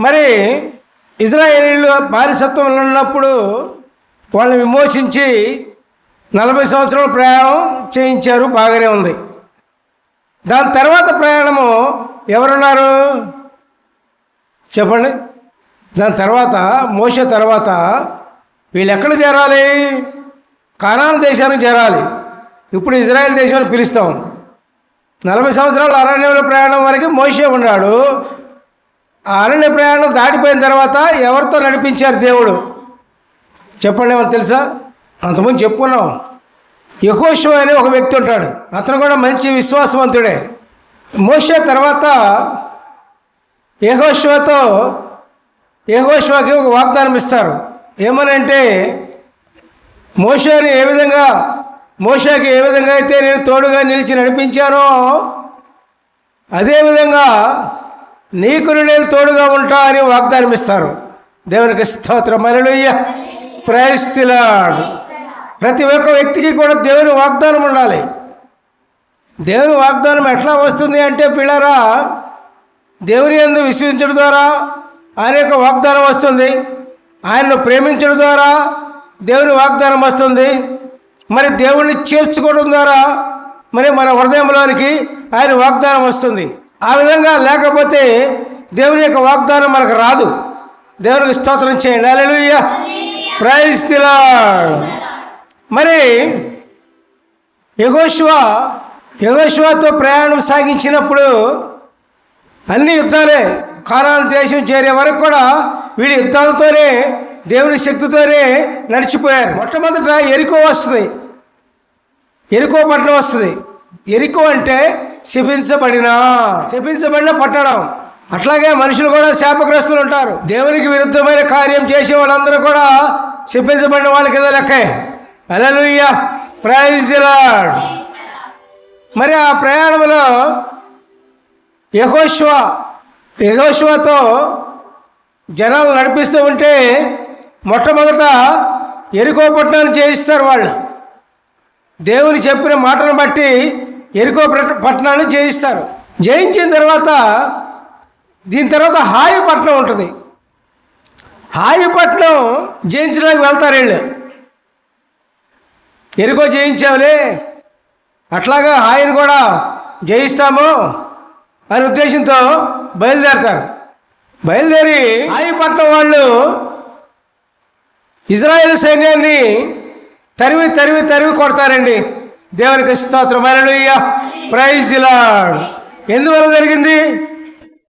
మరి ఇజ్రాయేలీలు బానిసత్వంలో ఉన్నప్పుడు వాళ్ళని విమోచించి నలభై సంవత్సరాలు ప్రయాణం చేయించారు బాగానే ఉంది. దాని తర్వాత ప్రయాణము ఎవరున్నారు? చెప్పండి. దాని తర్వాత మోసే తర్వాత వీళ్ళు ఎక్కడ చేరాలి? కానాను దేశానికి చేరాలి. ఇప్పుడు ఇజ్రాయెల్ దేశాన్ని పిలుస్తాం. నలభై సంవత్సరాల అరణ్యంలో ప్రయాణం వరకు మోసే ఉన్నాడు. అరణ్య ప్రయాణం దాటిపోయిన తర్వాత ఎవరితో నడిపించారు దేవుడు? చెప్పండి ఏమన్నా తెలుసా? అంతకుముందు చెప్పుకున్నాం. యహోషు అనే ఒక వ్యక్తి ఉంటాడు. అతను కూడా మంచి విశ్వాసవంతుడే. మోసే తర్వాత యహోష్వతో యహోష్వాకి ఒక వాగ్దానం ఇస్తారు. ఏమనంటే మోషేని ఏ విధంగా మోషేకి ఏ విధంగా అయితే నేను తోడుగా నిలిచి నడిపించానో అదేవిధంగా నీకు నేను తోడుగా ఉంటా అని వాగ్దానం ఇస్తారు. దేవునికి స్తోత్రం. మరలుయ్య ప్రయస్తిలాడు ప్రతి ఒక్క వ్యక్తికి కూడా దేవుని వాగ్దానం ఉండాలి. దేవుని వాగ్దానం ఎట్లా వస్తుంది అంటే పిల్లరా దేవుని ఎందు విశ్వసించడం ద్వారా ఆయన యొక్క వాగ్దానం వస్తుంది. ఆయనను ప్రేమించడం ద్వారా దేవుని వాగ్దానం వస్తుంది. మరి దేవుణ్ణి చేర్చుకోవడం ద్వారా మరి మన హృదయంలోనికి ఆయన వాగ్దానం వస్తుంది. ఆ విధంగా లేకపోతే దేవుని యొక్క వాగ్దానం మనకు రాదు. దేవునికి స్తోత్రం చేయండి. అలెలుయ్య ప్రైజ్ మరి యహోశివ యహోశివతో ప్రయాణం సాగించినప్పుడు అన్ని యుద్ధాలే కానాన్ దేశం చేరే వరకు కూడా వీడి యుద్ధాలతోనే దేవుని శక్తితోనే నడిచిపోయారు. మొట్టమొదట ఎరుకో వస్తుంది. ఎరుకో పట్టణం వస్తుంది. ఎరుకో అంటే శపించబడిన. శపించబడిన పట్టణం. అట్లాగే మనుషులు కూడా శాపగ్రస్తులు ఉంటారు. దేవునికి విరుద్ధమైన కార్యం చేసే వాళ్ళందరూ కూడా శపించబడిన వాళ్ళ కింద లెక్కే. అలలుయ్య ప్రైజ్ మరి ఆ ప్రయాణంలో యహోశ్వ యహోశ్వతో జనాలు నడిపిస్తూ ఉంటే మొట్టమొదట ఎరుకో పట్టణాన్ని చేయిస్తారు వాళ్ళు. దేవుని చెప్పిన మాటను బట్టి ఎరుకో పట్టణాన్ని జయిస్తారు. జయించిన తర్వాత దీని తర్వాత హాయి పట్టణం ఉంటుంది. హాయి పట్టణం జయించడానికి వెళ్తారు వీళ్ళు. ఎరుకో జయించావులే అట్లాగా హాయిని కూడా జయిస్తాము అనే ఉద్దేశంతో బయలుదేరతారు. బయలుదేరి హాయి పట్టణం వాళ్ళు ఇజ్రాయెల్ సైన్యాన్ని తరివి తరివి తరివి కొడతారండి. దేవునికి స్తోత్రం. అలలుయ్య ప్రైజ్ దిలాడ్ ఎందువల్ల జరిగింది?